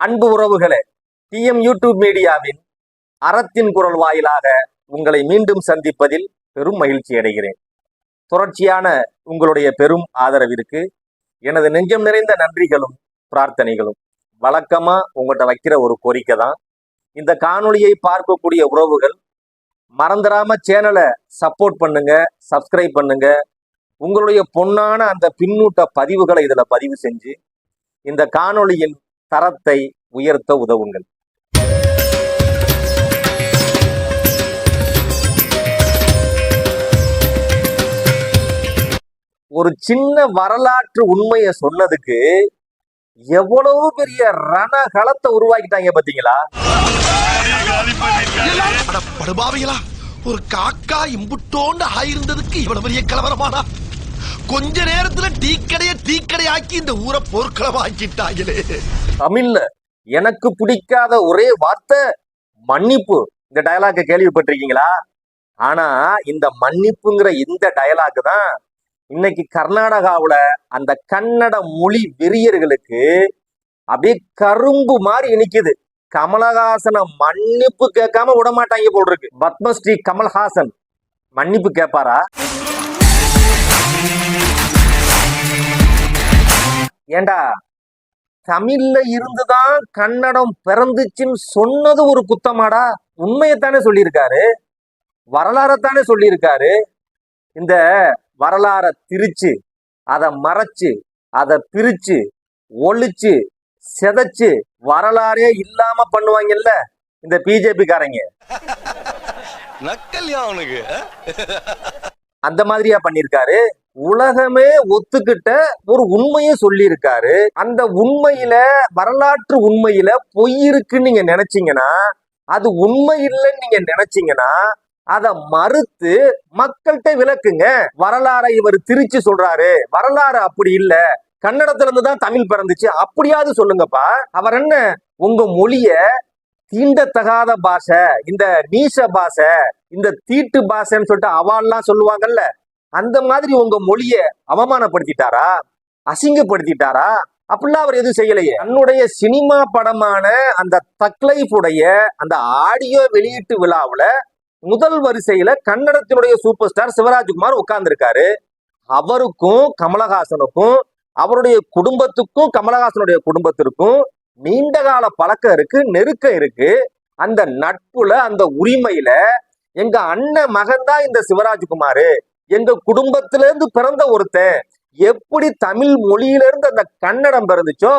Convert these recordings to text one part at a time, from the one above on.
அன்பு உறவுகளே DM YouTube மீடியாவின் அறத்தின் குரல் வாயிலாக உங்களை மீண்டும் சந்திப்பதில் பெரும் மகிழ்ச்சி அடைகிறேன். தொடர்ச்சியான உங்களுடைய பெரும் ஆதரவிற்கு எனது நெஞ்சம் நிறைந்த நன்றிகளும் பிரார்த்தனைகளும். வழக்கமா உங்கள்கிட்ட வைக்கிற ஒரு கோரிக்கை தான். இந்த காணொளியை பார்க்கக்கூடிய உறவுகள் மறந்துடாம சேனலை சப்போர்ட் பண்ணுங்க சப்ஸ்கிரைப் பண்ணுங்க. உங்களுடைய பொன்னான அந்த பின்னூட்ட பதிவுகளை இதில் பதிவு செஞ்சு இந்த காணொளியின் தரத்தை உயர்த்த உதவுங்கள். ஒரு சின்ன வரலாற்று உண்மையை சொன்னதுக்கு எவ்வளவு பெரிய ரணகலத்தை உருவாக்கிட்டாங்க பாத்தீங்களா? படுபாவிகளா ஒரு காக்கா இம்புட்டோண்டு ஆயிருந்ததுக்கு இவ்வளவு பெரிய கலவரமானா? கொஞ்ச நேரத்துல டீ கடைய டீ கடையாக்கி இந்த ஊரை போர்க்களமாக்கிட்டாங்களே தமிழ்ல எனக்கு பிடிக்காத ஒரே வார்த்தை மன்னிப்பு. இந்த டயலாக கேள்விப்பட்டிருக்கீங்களா? ஆனா இந்த மன்னிப்புங்கிற இந்த டயலாக் தான் இன்னைக்கு கர்நாடகாவில் அந்த கன்னட மொழி வெறியர்களுக்கு அப்படியே கரும்பு மாதிரி இனிக்குது. கமலஹாசனை மன்னிப்பு கேட்காம விட மாட்டாங்க போல் இருக்கு. பத்மஸ்ரீ கமல்ஹாசன் மன்னிப்பு கேட்பாரா? ஏண்டா? தமிழ்ல இருந்துதான் கன்னடம் பிறந்துச்சுன்னு சொன்னது ஒரு குத்தமாடா? உண்மையைத்தானே சொல்லியிருக்காரு. வரலாறத்தானே சொல்லியிருக்காரு. இந்த வரலாற திரிச்சு அதை மறைச்சு அதை பிரிச்சு ஒழிச்சு செதைச்சு வரலாறே இல்லாம பண்ணுவாங்கல்ல இந்த பிஜேபி காரங்க. நக்கல்யா அவனுக்கு. அந்த மாதிரியா பண்ணியிருக்காரு உலகமே ஒத்துக்கிட்ட ஒரு உண்மையை சொல்லியிருக்காரு. அந்த உண்மையில வரலாற்று உண்மையில பொய் இருக்குன்னு நீங்க நினைச்சீங்கன்னா அது உண்மை இல்லைன்னு நீங்க நினைச்சீங்கன்னா அதை மறுத்து மக்கள்கிட்ட விளக்குங்க. வரலாறை இவர் திரிச்சு சொல்றாரு. வரலாறு அப்படி இல்ல. கன்னடத்துல இருந்து தான் தமிழ் பிறந்துச்சு. அப்படியாவது சொல்லுங்கப்பா. அவர் என்ன? உங்க மொழிய தீண்டத்தகாத பாஷை இந்த நீச பாஷை இந்த தீட்டு பாஷைன்னு சொல்லிட்டு அவாள்லாம் சொல்லுவாங்கல்ல அந்த மாதிரி உங்க மொழிய அவமானப்படுத்திட்டாரா? அசிங்கப்படுத்திட்டாரா? அப்படிலாம் அவர் எதுவும் செய்யலையே. தன்னுடைய சினிமா படமான அந்த தக்லைஃப் உடைய அந்த ஆடியோ வெளியீட்டு விழாவில் முதல் வரிசையில கன்னடத்தினுடைய சூப்பர் ஸ்டார் சிவராஜ்குமார் உட்கார்ந்துருக்காரு. அவருக்கும் கமலஹாசனுக்கும் அவருடைய குடும்பத்துக்கும் கமலஹாசனுடைய குடும்பத்திற்கும் நீண்ட கால பழக்கம் இருக்கு நெருக்கம் இருக்கு. அந்த நட்புல அந்த உரிமையில எங்க அண்ணன் மகன் தான் இந்த சிவராஜ்குமார். எங்க குடும்பத்துல இருந்து பிறந்த ஒருத்தன். எப்படி தமிழ் மொழியில இருந்து அந்த கன்னடம் பிறந்துச்சோ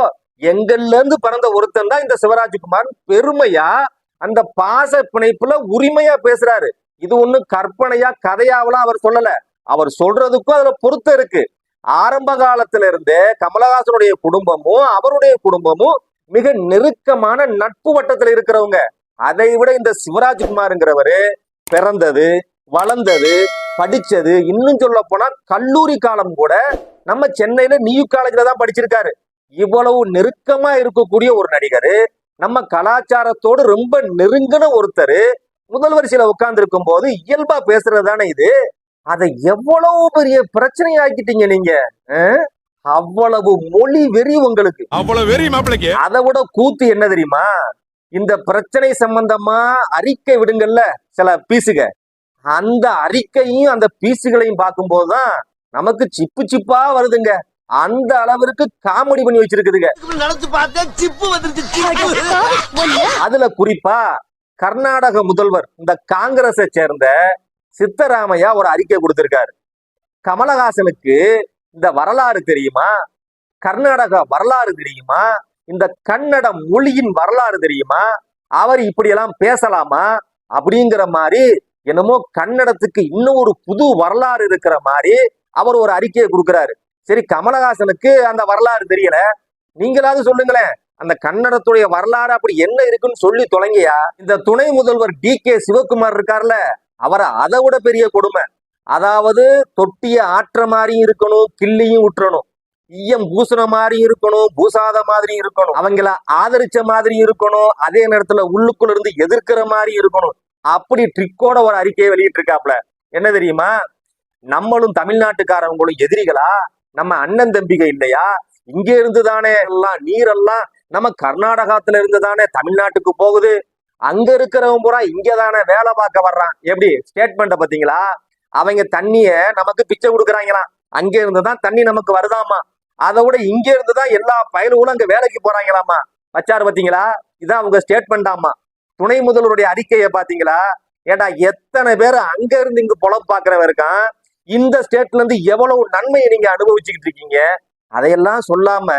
எங்கள்ல இருந்து பிறந்த ஒருத்தன் தான் இந்த சிவராஜ்குமார் பெருமையா அந்த பாச பிணைப்புல உரிமையா பேசுறாரு. இது ஒண்ணு கற்பனையா கதையாவெல்லாம் அவர் சொல்லல. அவர் சொல்றதுக்கும் அதுல பொருத்தம் இருக்கு. ஆரம்ப காலத்துல இருந்தே கமலஹாசனுடைய குடும்பமும் அவருடைய குடும்பமும் மிக நெருக்கமான நட்பு வட்டத்துல இருக்கிறவங்க. அதை விட இந்த சிவராஜ்குமார்ங்கிறவரு பிறந்தது வளர்ந்தது படிச்சது இன்னும் சொல்ல போனா கல்லூரி காலம் கூட நம்ம சென்னையில நியூ காலேஜ்ல தான் படிச்சிருக்காரு. இவ்வளவு நெருக்கமா இருக்கக்கூடிய ஒரு நடிகர் நம்ம கலாச்சாரத்தோடு ரொம்ப நெருங்கின ஒருத்தர் முதல் வரிசையில உட்கார்ந்து இருக்கும் போது இயல்பா பேசுறது தானே இது? அதை எவ்வளவு பெரிய பிரச்சனை ஆக்கிட்டீங்க நீங்க? அவ்வளவு மொழி வெறி உங்களுக்கு. அவ்வளவு வெறி மாப்பிளைக்கு. அதை விட கூத்து என்ன தெரியுமா? இந்த பிரச்சனை சம்பந்தமா அறிக்கை விடுங்கல்ல சில பீசுக அந்த அறிக்கையும் அந்த பீசுகளையும் பார்க்கும்போதுதான் நமக்கு சிப்பு சிப்பா வருதுங்க. அந்த அளவிற்கு காமெடி பண்ணி வச்சிருக்குதுங்க. அதுல குறிப்பா கர்நாடக முதல்வர் இந்த காங்கிரஸை சேர்ந்த சித்தராமையா ஒரு அறிக்கை கொடுத்திருக்காரு. கமலஹாசனுக்கு இந்த வரலாறு தெரியுமா? கர்நாடக வரலாறு தெரியுமா? இந்த கன்னட மொழியின் வரலாறு தெரியுமா? அவர் இப்படியெல்லாம் பேசலாமா? அப்படிங்கிற மாதிரி என்னமோ கன்னடத்துக்கு இன்னும் ஒரு புது வரலாறு இருக்கிற மாதிரி அவர் ஒரு அறிக்கையை கொடுக்குறாரு. சரி கமலஹாசனுக்கு அந்த வரலாறு தெரியல. நீங்களாவது சொல்லுங்களேன் அந்த கன்னடத்துடைய வரலாறு அப்படி என்ன இருக்குன்னு சொல்லி தொலைங்கயா இந்த துணை முதல்வர் டி கே சிவகுமார் இருக்கார்ல அவரை அதை விட பெரிய கொடுமை. அதாவது தொட்டிய ஆற்ற மாதிரியும் இருக்கணும் கிள்ளியும் விட்டுறணும் ஈயம் பூசுற மாதிரி இருக்கணும் பூசாத மாதிரி இருக்கணும். அவங்கள ஆதரிச்ச மாதிரி இருக்கணும் அதே நேரத்துல உள்ளுக்குள்ள இருந்து எதிர்க்கிற மாதிரி இருக்கணும். அப்படி ட்ரிக்கோட ஒரு அறிக்கையை வெளியிட்டு இருக்காப்ல என்ன தெரியுமா? நம்மளும் தமிழ்நாட்டுக்காரவங்களும் எதிரிகளா? நம்ம அண்ணன் தம்பிகை இல்லையா? இங்க இருந்து தானே எல்லாம் நீரெல்லாம் நம்ம கர்நாடகத்துல இருந்து தானே தமிழ்நாட்டுக்கு போகுது? அங்க இருக்கிறவன் பூரா இங்க தானே வேலை பார்க்க வர்றான். எப்படி? ஸ்டேட்மெண்ட்டை பாத்தீங்களா அவங்க தண்ணிய நமக்கு பிச்சை கொடுக்குறாங்களாம். அங்க இருந்து தான் தண்ணி நமக்கு வருதாமா? அதை விட இங்க இருந்து தான் எல்லா பயலுகளும் அங்க வேலைக்கு போறாங்களாமா? வச்சாரு பாத்தீங்களா? இதான் அவங்க ஸ்டேட்மெண்டாமா துணை முதல்வருடைய அறிக்கையை பாத்தீங்களா? ஏடா எத்தனை பேர் அங்க இருந்து இங்க புலம் பாக்குறவன் இருக்கான்? இந்த ஸ்டேட்ல இருந்து எவ்வளவு நன்மையை நீங்க அனுபவிச்சுக்கிட்டு இருக்கீங்க? அதையெல்லாம் சொல்லாம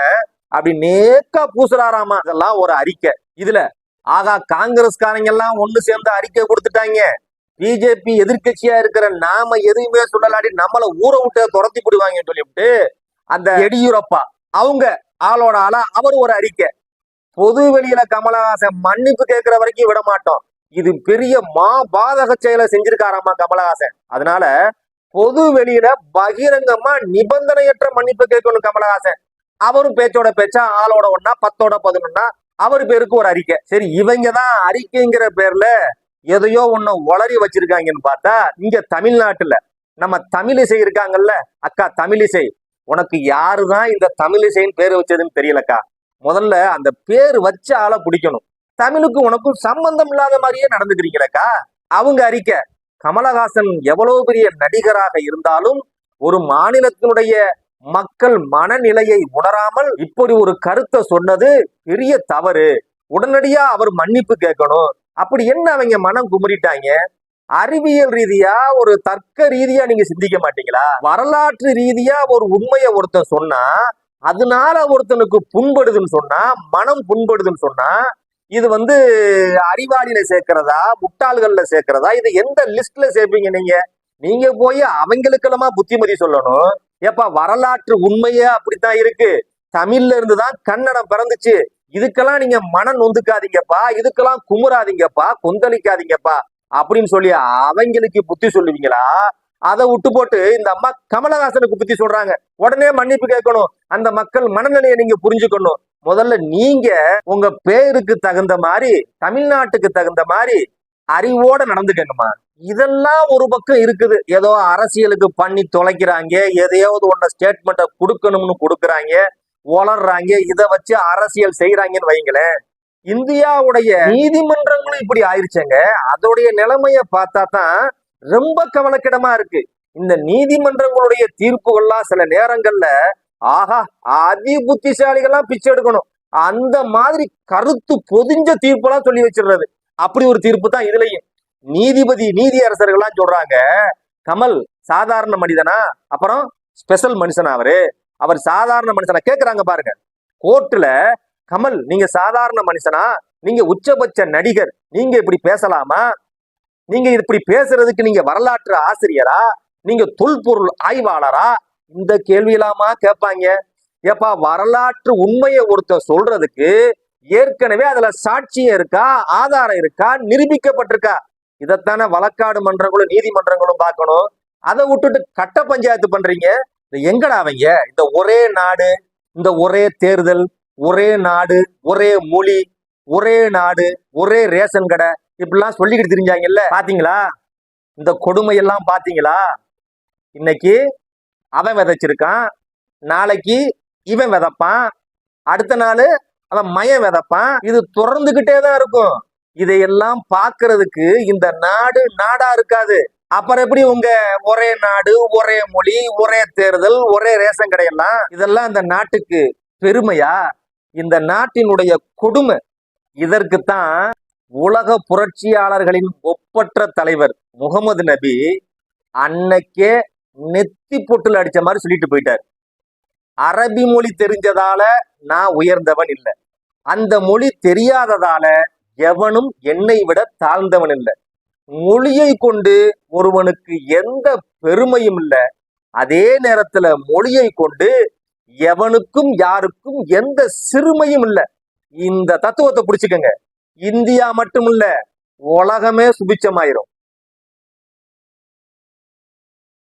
அப்படி நேக்கா பூசுறாராமா? அதெல்லாம் ஒரு அறிக்கை. இதுல ஆகா காங்கிரஸ்காரங்க எல்லாம் ஒண்ணு சேர்ந்து அறிக்கை கொடுத்துட்டாங்க. பிஜேபி எதிர்க்கட்சியா இருக்கிற நாம எதுவுமே சொல்லலாடி நம்மளை ஊற விட்டு துரத்தி போடுவாங்கன்னு சொல்லிவிட்டு அந்த எடியூரப்பா. அவங்க ஆளோட ஆளா அவர் ஒரு அறிக்கை. பொது வெளியில கமலஹாசன் மன்னிப்பு கேட்கிற வரைக்கும் விட மாட்டோம். இது பெரிய மா பாதக செயலை செஞ்சிருக்காராமா கமலஹாசன். அதனால பொது வெளியில பகிரங்கமா நிபந்தனையற்ற மன்னிப்பு கேட்கணும் கமலஹாசன். அவரும் பேச்சோட பேச்சா ஆளோட ஒன்னா பத்தோட பதினொன்னா அவர் பேருக்கு ஒரு அறிக்கை. சரி இவங்க தான் அறிக்கைங்கிற பேர்ல எதையோ ஒன்னு உளறி வச்சிருக்காங்கன்னு பார்த்தா இங்க தமிழ்நாட்டுல நம்ம தமிழிசை இருக்காங்கல்ல அக்கா தமிழிசை. உனக்கு யாரு தான் இந்த தமிழிசைன்னு பேர் வச்சதுன்னு தெரியலக்கா. முதல்ல அந்த பேர் வச்ச ஆளை பிடிக்கணும். தமிழுக்கு உனக்கும் சம்பந்தம் இல்லாத மாதிரியே நடந்துக்கிறீங்களக்கா. அவங்க அறிக்கை கமலஹாசன் எவ்வளவு பெரிய நடிகராக இருந்தாலும் ஒரு மாநிலத்தினுடைய மக்கள் மனநிலையை உணராமல் இப்படி ஒரு கருத்தை சொன்னது பெரிய தவறு. உடனடியா அவர் மன்னிப்பு கேட்கணும். அப்படி என்ன அவங்க மனம் குமரிட்டாங்க அறிவியல் ரீதியா ஒரு தர்க்க ரீதியா நீங்க சிந்திக்க மாட்டீங்களா? வரலாற்று ரீதியா ஒரு உண்மையை ஒருத்தன் சொன்னா அதனால ஒருத்தனுக்கு புண்படுதுன்னு சொன்னா மனம் புண்படுதுன்னு சொன்னா இது வந்து அறிவாளியில சேர்க்கிறதா முட்டாள்கள்ல சேர்க்கிறதா இது எந்த லிஸ்ட்ல சேர்ப்பீங்க நீங்க? நீங்க போய் அவங்களுக்கெல்லாமா புத்திமதி சொல்லணும். ஏப்பா வரலாற்று உண்மையே அப்படித்தான் இருக்கு. தமிழ்ல இருந்து தான் கன்னடம் பிறந்துச்சு. இதுக்கெல்லாம் நீங்க மனம் நொந்துக்காதீங்கப்பா இதுக்கெல்லாம் குமுறாதீங்கப்பா கொந்தளிக்காதீங்கப்பா. அப்படின்னு சொல்லி அவங்களுக்கு புத்தி சொல்லுவீங்களா? அதை விட்டு போட்டு இந்த அம்மா கமலஹாசனுக்கு புத்தி சொல்றாங்க. உடனே மன்னிப்பு கேட்கணும். அந்த மக்கள் மனநிலையை நீங்க புரிஞ்சுக்கணும். முதல்ல நீங்க உங்க பேருக்கு தகுந்த மாதிரி தமிழ்நாட்டுக்கு தகுந்த மாதிரி அறிவோட நடந்துக்கணுமா இதெல்லாம் ஒரு பக்கம் இருக்குது. ஏதோ அரசியலுக்கு பண்ணி தொலைக்கிறாங்க. எதையாவது ஒன்ன ஸ்டேட்மெண்ட்டை கொடுக்கணும்னு கொடுக்குறாங்க. வளர்றாங்க இதை வச்சு அரசியல் செய்யறாங்கன்னு வைங்களேன். இந்தியாவுடைய நீதிமன்றங்களும் இப்படி ஆயிருச்சேங்க. அதோடைய நிலைமைய பார்த்தா தான் ரொம்ப கவலைக்கிடமா இருக்கு. இந்த நீதிமன்றங்களுடைய தீர்ப்புகள்லாம் சில நேரங்கள்ல ஆஹா அதி புத்திசாலிகள்லாம் பிச்சை எடுக்கணும். அந்த மாதிரி கருத்து பொதிஞ்ச தீர்ப்பெல்லாம் சொல்லி வச்சிடுறது. அப்படி ஒரு தீர்ப்பு தான் இதுலயும். நீதிபதி நீதி அரசர்கள்லாம் சொல்றாங்க கமல் சாதாரண மனிதனா? அப்புறம் ஸ்பெஷல் மனுஷனா அவரு? அவர் சாதாரண மனுஷனா? கேக்குறாங்க பாருங்க. கோர்ட்டுல கமல் நீங்க சாதாரண மனுஷனா? நீங்க உச்சபட்ச நடிகர். நீங்க இப்படி பேசலாமா? நீங்க இப்படி பேசுறதுக்கு நீங்க வரலாற்று ஆசிரியரா? நீங்க தொல்பொருள் ஆய்வாளரா? இந்த கேள்வியிலாமா கேட்பாங்க? ஏப்பா வரலாற்று உண்மையை ஒருத்தர் சொல்றதுக்கு ஏற்கனவே அதுல சாட்சியம் இருக்கா? ஆதாரம் இருக்கா? நிரூபிக்கப்பட்டிருக்கா? இதைத்தானே வழக்காடு மன்றங்களும் நீதிமன்றங்களும் பார்க்கணும். அதை விட்டுட்டு கட்ட பஞ்சாயத்து பண்றீங்க? எங்கடா அவங்க? இந்த ஒரே நாடு இந்த ஒரே தேர்தல் ஒரே நாடு ஒரே மொழி ஒரே நாடு ஒரே ரேஷன் கடை இப்படிலாம் சொல்லிக்கிட்டு தெரிஞ்சாங்கல்ல. பாத்தீங்களா? இந்த கொடுமையெல்லாம் பாத்தீங்களா? இன்னைக்கு அவன் விதைச்சிருக்கான் நாளைக்கு இவன் விதைப்பான் அடுத்த நாள் அவன் மயம் விதைப்பான். இது தொடர்ந்துகிட்டே தான் இருக்கும். இதையெல்லாம் பார்க்கறதுக்கு இந்த நாடு நாடா இருக்காது. அப்புறம் எப்படி உங்க ஒரே நாடு ஒரே மொழி ஒரே தேர்தல் ஒரே ரேஷன் கடையெல்லாம்? இதெல்லாம் இந்த நாட்டுக்கு பெருமையா? இந்த நாட்டினுடைய கொடுமை. இதற்குத்தான் உலக புரட்சியாளர்களின் ஒப்பற்ற தலைவர் முகமது நபி அன்னைக்கே நெத்தி பொட்டில் அடிச்ச மாதிரி சொல்லிட்டு போயிட்டார். அரபி மொழி தெரிஞ்சதால நான் உயர்ந்தவன் இல்லை. அந்த மொழி தெரியாததால எவனும் என்னை விட தாழ்ந்தவன் இல்லை. மொழியை கொண்டு ஒருவனுக்கு எந்த பெருமையும் இல்லை. அதே நேரத்துல மொழியை கொண்டு எவனுக்கும் யாருக்கும் எந்த சிறுமையும் இல்லை. இந்த தத்துவத்தை புடிச்சுக்கங்க. இந்தியா மட்டும் இல்ல உலகமே சுபிச்சமாயிரும்